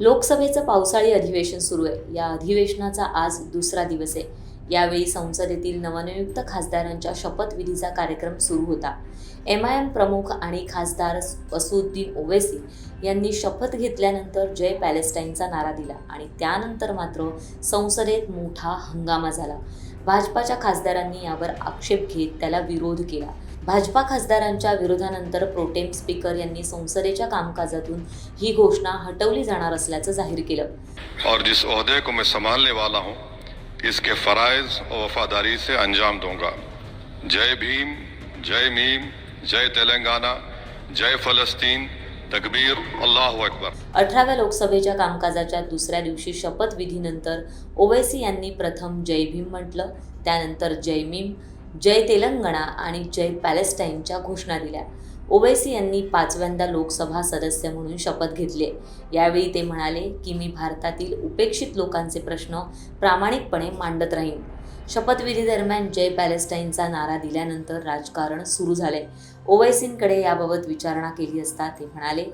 लोकसभेचं पावसाळी अधिवेशन सुरू आहे. या अधिवेशनाचा आज दुसरा दिवस आहे. यावेळी संसदेतील नवनियुक्त खासदारांच्या शपथविधीचा कार्यक्रम सुरू होता. एम आय एम प्रमुख आणि खासदार असुद्दीन ओवेसी यांनी शपथ घेतल्यानंतर जय पॅलेस्टाईनचा नारा दिला आणि त्यानंतर मात्र संसदेत मोठा हंगामा झाला. भाजपाच्या खासदारांनी यावर आक्षेप घेत त्याला विरोध केला. भाजपा खासदारांच्या विरोधानंतर प्रोटेम स्पीकर यांनी संसदेच्या कामकाजातून ही घोषणा हटवली जाणार असल्याचं जाहीर केलं. और जिस ओहदे को मैं संभालने वाला हूँ इसके फ़राइज़ और वफादारी से अंजाम दूंगा। जय भीम जय मीम जय तेलंगाना जय फ़लस्तीन तकबीर अल्लाह अकबर। अठराव्या लोकसभेच्या कामकाजाच्या दुसऱ्या दिवशी शपथविधीनंतर ओवैसी यांनी प्रथम जय भीम म्हटलं त्यानंतर जय मीम जय तेलंगणा आणि जय पॅलेस्टाईनच्या घोषणा दिल्या. ओवैसी यांनी पाचव्यांदा लोकसभा सदस्य म्हणून शपथ घेतली यावेळी ते म्हणाले की मी भारतातील उपेक्षित लोकांचे प्रश्न प्रामाणिकपणे मांडत राहीन. शपथविधीदरम्यान जय पॅलेस्टाईनचा नारा दिल्यानंतर राजकारण सुरू झाले. ओवैसींकडे याबाबत विचारणा केली असता ते म्हणाले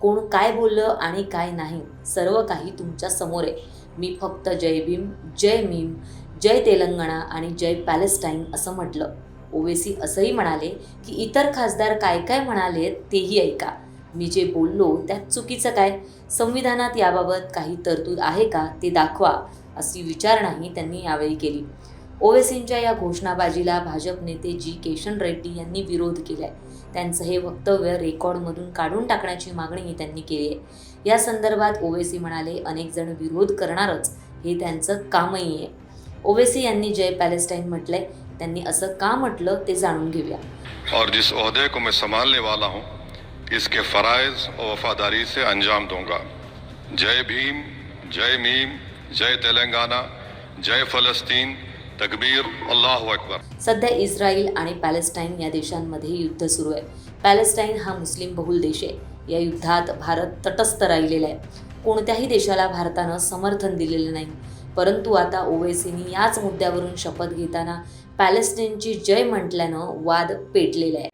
कोण काय बोललं आणि काय नाही सर्व काही तुमच्यासमोर आहे. मी फक्त जय भीम जय मीम जय तेलंगणा आणि जय पॅलेस्टाईन असं म्हटलं. ओवेसी असंही म्हणाले की इतर खासदार काय काय म्हणाले तेही ऐका. मी जे बोललो त्यात चुकीचं काय? संविधानात याबाबत काही तरतूद आहे का ते दाखवा अशी विचारणाही त्यांनी यावेळी केली. ओवेसींच्या या घोषणाबाजीला भाजप नेते जी. केशन रेड्डी यांनी विरोध केलाय. त्यांचं हे वक्तव्य रेकॉर्डमधून काढून टाकण्याची मागणीही त्यांनी केली आहे. या संदर्भात ओवेसी म्हणाले अनेक जण विरोध करणारच हे त्यांचं कामही आहे. ओवेसी यांनी जय पॅलेस्टाईन म्हटलंय त्यांनी असं का म्हटलं ते जाणून घेऊया. और जिस ओहदे को मैं संभालने वाला हूँ इसके फ़राइज़ और वफादारी से अंजाम दूंगा। जय भीम जय मीम जय तेलंगाना जय फ़लस्तीन तकबीर अल्लाह अकबर। सध्या इस्रायल आणि पॅलेस्टाईन या देशांमध्ये युद्ध सुरू आहे. पॅलेस्टाईन हा मुस्लिम बहुल देश आहे. या युद्धात भारत तटस्थ राहिलेला आहे. कोणत्याही देशाला भारतानं समर्थन दिलेलं नाही. परंतु आता ओवेसीनी याच मुद्द्यावरून शपथ घेताना पॅलेस्टिनची जय म्हटल्यानं वाद पेटलेला आहे.